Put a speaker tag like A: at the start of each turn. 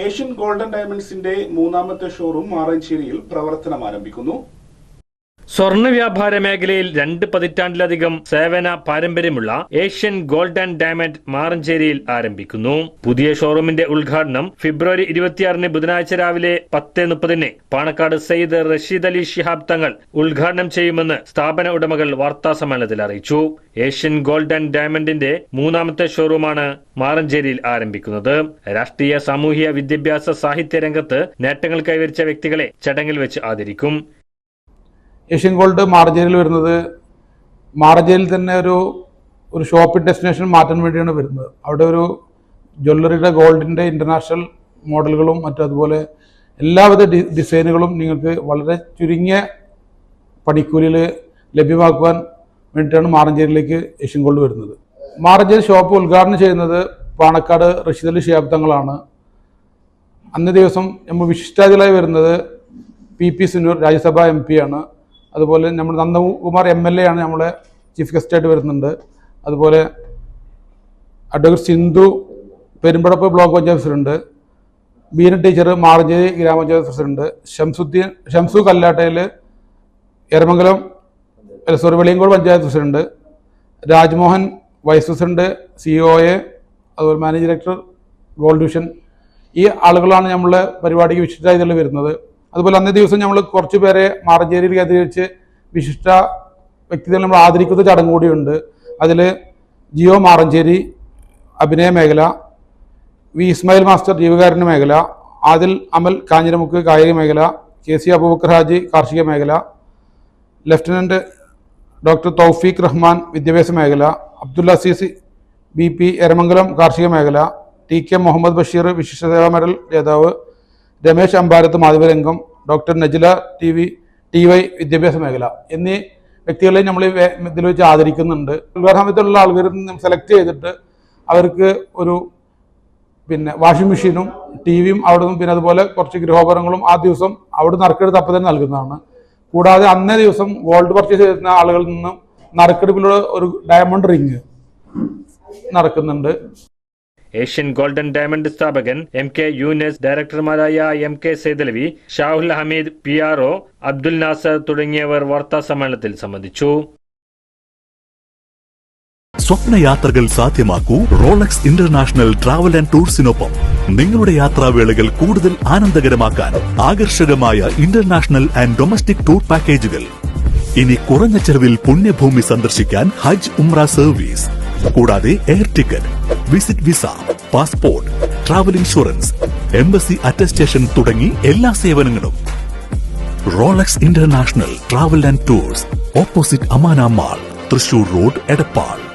A: Asian golden ഡയമണ്ട്സിന്റെ മൂന്നാമത്തെ showroom മാറഞ്ചേരിയിൽ പ്രവർത്തനം ആരംഭിക്കുന്നു
B: സ്വർണ വ്യാപാര മേഖലയിൽ രണ്ട് പതിറ്റാണ്ടിലധികം സേവന പാരമ്പര്യമുള്ള ഏഷ്യൻ ഗോൾഡ് ആൻഡ് ഡയമണ്ട് മാറഞ്ചേരിയിൽ ആരംഭിക്കുന്നു. പുതിയ ഷോറൂമിന്റെ ഉദ്ഘാടനം ഫെബ്രുവരി ഇരുപത്തിയാറിന് ബുധനാഴ്ച രാവിലെ പത്ത് മുപ്പതിന് പാണക്കാട് സയ്യിദ് റഷീദ് അലി ഷിഹാബ് തങ്ങൾ ഉദ്ഘാടനം ചെയ്യുമെന്ന് സ്ഥാപന ഉടമകൾ വാർത്താ സമ്മേളനത്തിൽ അറിയിച്ചു. ഏഷ്യൻ ഗോൾഡ് ആൻഡ് ഡയമണ്ടിന്റെ മൂന്നാമത്തെ ഷോറൂമാണ് മാറഞ്ചേരിയിൽ ആരംഭിക്കുന്നത്. രാഷ്ട്രീയ സാമൂഹിക വിദ്യാഭ്യാസ സാഹിത്യ രംഗത്ത് നേട്ടങ്ങൾ കൈവരിച്ച വ്യക്തികളെ ചടങ്ങിൽ വെച്ച് ആദരിക്കും.
C: ഏഷ്യൻ ഗോൾഡ് മാർജയിൽ വരുന്നത് മാർജയിൽ തന്നെ ഒരു ഒരു ഷോപ്പിംഗ് ഡെസ്റ്റിനേഷൻ മാറ്റാൻ വേണ്ടിയാണ് വരുന്നത്. അവിടെ ഒരു ജ്വല്ലറിയുടെ ഗോൾഡിന്റെ ഇന്റർനാഷണൽ മോഡലുകളും മറ്റും അതുപോലെ എല്ലാവിധ ഡിസൈനുകളും നിങ്ങൾക്ക് വളരെ ചുരുങ്ങിയ പണിക്കൂലിയിൽ ലഭ്യമാക്കുവാൻ വേണ്ടിയിട്ടാണ് മാറഞ്ചേരിയിലേക്ക് ഏഷ്യൻ ഗോൾഡ് വരുന്നത്. മാറഞ്ചേരി ഷോപ്പ് ഉദ്ഘാടനം ചെയ്യുന്നത് പാണക്കാട് റഷീദ് അലി ഷിയാബ് തങ്ങളാണ്. അന്നേ ദിവസം നമ്മൾ വിശിഷ്ടാതികളായി വരുന്നത് P P Suneer Rajya Sabha M ആണ്. അതുപോലെ നമ്മുടെ നന്ദകുമാർ എം എൽ എ ആണ് നമ്മുടെ ചീഫ് ഗസ്റ്റായിട്ട് വരുന്നുണ്ട്. അതുപോലെ advocate Sindhu Perumpadappu block panchayat president Beena teacher Maranchery ഗ്രാമപഞ്ചായത്ത് president Shamsuddin Shamsu കല്ലാട്ടയിൽ Eramangalam sorry Veliyankode panchayat president Rajmohan vice president C O A അതുപോലെ മാനേജ് ഡയറക്ടർ ഗോൾഡ് ഡിവിഷൻ. ഈ ആളുകളാണ് നമ്മളെ പരിപാടിക്ക് വിശിഷ്ടാതിഥികൾ വരുന്നത്. അതുപോലെ അന്നേ ദിവസം നമ്മൾ കുറച്ച് പേരെ മാറഞ്ചേരിയിൽ കേന്ദ്രീകരിച്ച് വിശിഷ്ട വ്യക്തികൾ നമ്മൾ ആദരിക്കുന്ന ചടങ്ങ് കൂടിയുണ്ട്. അതിൽ ജിയോ മാറഞ്ചേരി അഭിനയ മേഖല വി ഇസ്മായിൽ മാസ്റ്റർ ജീവകാരുണ്യ മേഖല ആദിൽ അമൽ കാഞ്ഞിരമുക്ക് കായിക മേഖല കെ സി അബൂബക്കർ ഹാജി കാർഷിക മേഖല ലഫ്റ്റനന്റ് ഡോക്ടർ തൗഫീഖ് റഹ്മാൻ വിദ്യാഭ്യാസ മേഖല അബ്ദുൽ അസീസ് ബി പി എരമംഗലം കാർഷിക മേഖല ടി കെ മുഹമ്മദ് ബഷീർ വിശിഷ്ട സേവാ മെഡൽ ജേതാവ് Ramesh Ambarath Madhavarangam doctor Najila T V T Y വിദ്യാഭ്യാസ മേഖല എന്നീ വ്യക്തികളെ നമ്മൾ ഇതിൽ വെച്ച് ആദരിക്കുന്നുണ്ട്. ഗുൽബാർഹാമത്തുള്ള ആൾക്കാരിൽ നിന്നും സെലക്ട് ചെയ്തിട്ട് അവർക്ക് ഒരു പിന്നെ വാഷിംഗ് മെഷീനും ടി വിയും അവിടെ നിന്നും പിന്നെ അതുപോലെ കുറച്ച് ഗൃഹോപകരണങ്ങളും ആ ദിവസം അവിടെ നറുക്കെടുത്ത് അപ്പം തന്നെ നൽകുന്നതാണ്. കൂടാതെ അന്നേ ദിവസം ഗോൾഡ് പർച്ചേസ് ചെയ്യുന്ന ആളുകളിൽ നിന്നും നറുക്കെടുപ്പിലൂടെ ഒരു ഡയമണ്ട് റിങ് നടക്കുന്നുണ്ട്.
B: ഏഷ്യൻ ഗോൾഡൻ ഡയമണ്ട് സ്ഥാപകൻ M K Yoonus ഡയറക്ടർമാരായ M K Saithalavi Shahul Hameed P R O Abdul Nasar തുടങ്ങിയവർ വാർത്താ സമ്മേളനത്തിൽ സംബന്ധിച്ചു.
D: സ്വപ്നയാത്രകൾ സാധ്യമാക്കൂ റോളക്സ് ഇന്റർനാഷണൽ ട്രാവൽ ആൻഡ് ടൂർസിനൊപ്പം. നിങ്ങളുടെ യാത്രാവേളകൾ കൂടുതൽ ആനന്ദകരമാക്കാൻ ആകർഷകമായ ഇന്റർനാഷണൽ ആൻഡ് ഡൊമസ്റ്റിക് ടൂർ പാക്കേജുകൾ. ഇനി കുറഞ്ഞ ചെലവിൽ പുണ്യഭൂമി സന്ദർശിക്കാൻ ഹജ്ജ് ഉംറ സർവീസ്. കൂടാതെ air ticket visit visa passport travel insurance embassy attestation തുടങ്ങി എല്ലാ സേവനങ്ങളും. Rolex international travel and tours opposite Amana mall Thrissur road Edappal